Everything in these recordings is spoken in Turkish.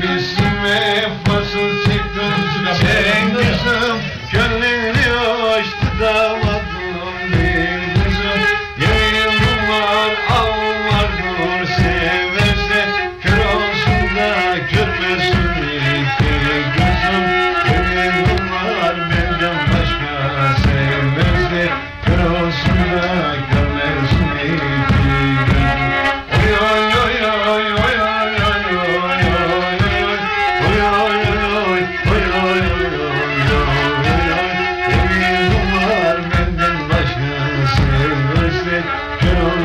Kalbisime fasıl çıktın sen Gönlüm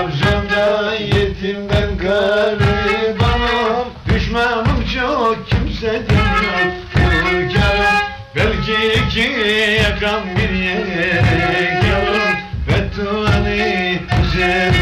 Amcamda yetim ben garibanım Düşmanım çok kimseden yok Kırkarım belki iki yakan bir yere Yalan bedduanı üzerine